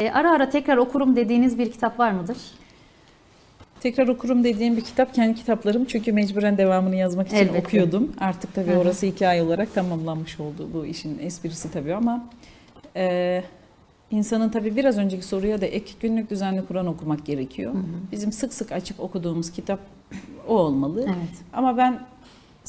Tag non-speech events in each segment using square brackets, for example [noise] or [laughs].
E, ara ara tekrar okurum dediğiniz bir kitap var mıdır? Tekrar okurum dediğim bir kitap kendi kitaplarım. Çünkü mecburen devamını yazmak için Elbette. okuyordum. Artık tabii orası hikaye olarak tamamlanmış oldu bu işin esprisi tabii ama e, insanın tabii biraz önceki soruya da ek günlük düzenli Kur'an okumak gerekiyor. Hı hı. Bizim sık sık açıp okuduğumuz kitap o olmalı. Evet. Ama ben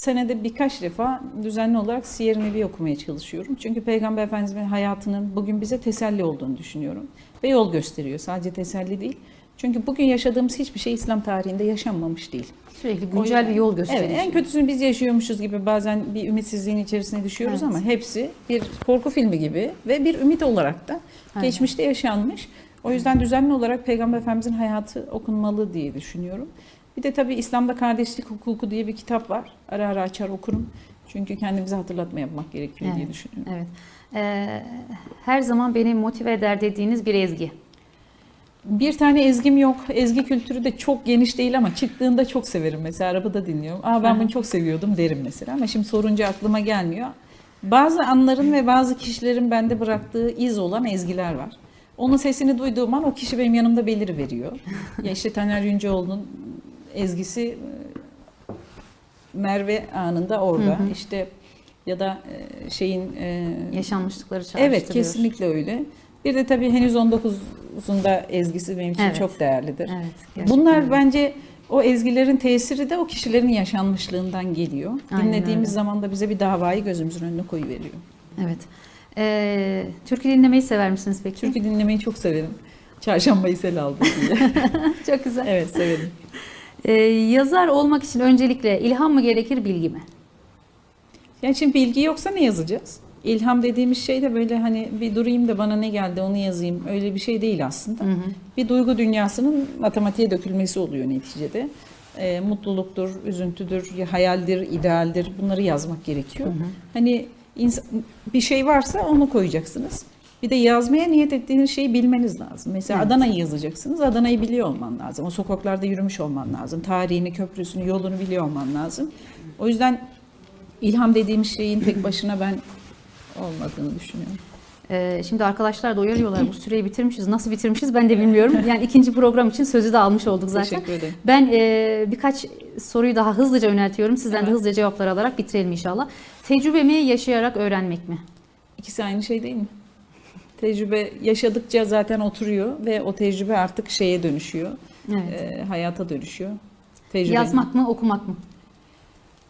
senede birkaç defa düzenli olarak Siyer-i Nebi okumaya çalışıyorum. Çünkü Peygamber Efendimiz'in hayatının bugün bize teselli olduğunu düşünüyorum. Ve yol gösteriyor. Sadece teselli değil. Çünkü bugün yaşadığımız hiçbir şey İslam tarihinde yaşanmamış değil. Sürekli güncel yüzden- bir yol gösteriyor. Evet, en kötüsünü biz yaşıyormuşuz gibi bazen bir ümitsizliğin içerisine düşüyoruz Evet. ama hepsi bir korku filmi gibi ve bir ümit olarak da Aynen. geçmişte yaşanmış. O yüzden düzenli olarak Peygamber Efendimizin hayatı okunmalı diye düşünüyorum. Bir de tabii İslam'da kardeşlik hukuku diye bir kitap var. Ara ara açar okurum. Çünkü kendimize hatırlatma yapmak gerekiyor diye Evet. düşünüyorum. Evet. E, her zaman beni motive eder dediğiniz bir ezgi. Bir tane ezgim yok. Ezgi kültürü de çok geniş değil ama çıktığında çok severim. Mesela arabada dinliyorum. Aa ben bunu çok seviyordum derim mesela. Ama şimdi sorunca aklıma gelmiyor. Bazı anların ve bazı kişilerin bende bıraktığı iz olan ezgiler var. Onun sesini duyduğum an o kişi benim yanımda beliri veriyor. ya işte Taner Yüncioğlu'nun ezgisi e, Merve anında orada. Hı hı. İşte ya da e, şeyin e, Yaşanmışlıkları çağrıştırıyor. Evet kesinlikle öyle. Bir de tabii henüz 19'unda ezgisi benim için Evet. çok değerlidir. Evet. gerçekten Bunlar bence o ezgilerin tesiri de o kişilerin yaşanmışlığından geliyor. Aynen Dinlediğimiz öyle. zaman da bize bir davayı gözümüzün önüne koyuveriyor. Evet. E, türkü dinlemeyi sever misiniz peki? Türkü dinlemeyi çok severim. Çarşambayı sel aldı diye. [laughs] Çok güzel. evet severim. E, yazar olmak için öncelikle ilham mı gerekir, bilgi mi? Yani şimdi bilgi yoksa ne yazacağız? İlham dediğimiz şey de böyle hani bir durayım da bana ne geldi onu yazayım. Öyle bir şey değil aslında. Hı hı. bir duygu dünyasının matematiğe dökülmesi oluyor neticede. E, mutluluktur, üzüntüdür, ya hayaldir, idealdir bunları yazmak gerekiyor. Hı hı. Hani bir şey varsa onu koyacaksınız. Bir de yazmaya niyet ettiğiniz şeyi bilmeniz lazım. Mesela Evet. Adana'yı yazacaksınız. Adana'yı biliyor olman lazım. O sokaklarda yürümüş olman lazım. Tarihini, köprüsünü, yolunu biliyor olman lazım. O yüzden ilham dediğimiz şeyin tek başına ben olmadığını düşünüyorum. Ee, şimdi arkadaşlar da uyarıyorlar bu süreyi bitirmişiz. Nasıl bitirmişiz ben de bilmiyorum. [laughs] Yani ikinci program için sözü de almış olduk zaten. Teşekkür ederim. Ben e, birkaç soruyu daha hızlıca yöneltiyorum. Sizden de Evet. hızlıca cevaplar alarak bitirelim inşallah. Tecrübe mi, yaşayarak öğrenmek mi? İkisi aynı şey değil mi? Tecrübe yaşadıkça zaten oturuyor ve o tecrübe artık şeye dönüşüyor. Evet. e, hayata dönüşüyor. Tecrübe. Yazmak mı, okumak mı?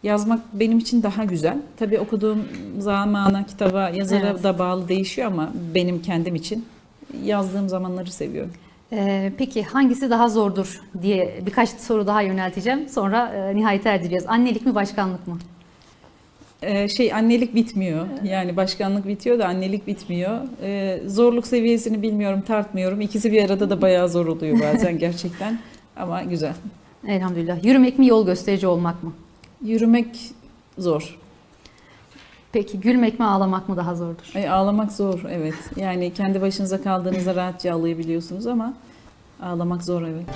Yazmak benim için daha güzel. Tabii okuduğum zamana, kitaba, yazara Evet. da bağlı değişiyor ama benim kendim için yazdığım zamanları seviyorum. Ee, peki hangisi daha zordur diye birkaç soru daha yönelteceğim. Sonra e, nihayete erdireceğiz. Annelik mi, başkanlık mı? Ee, şey annelik bitmiyor. Yani başkanlık bitiyor da annelik bitmiyor. Ee, zorluk seviyesini bilmiyorum, tartmıyorum. İkisi bir arada da bayağı zor oluyor bazen gerçekten. [laughs] Ama güzel. Elhamdülillah. Yürümek mi, yol gösterici olmak mı? Yürümek zor. Peki gülmek mi, ağlamak mı daha zordur? Ay, ağlamak zor evet. Yani kendi başınıza kaldığınızda rahatça ağlayabiliyorsunuz ama ağlamak zor evet.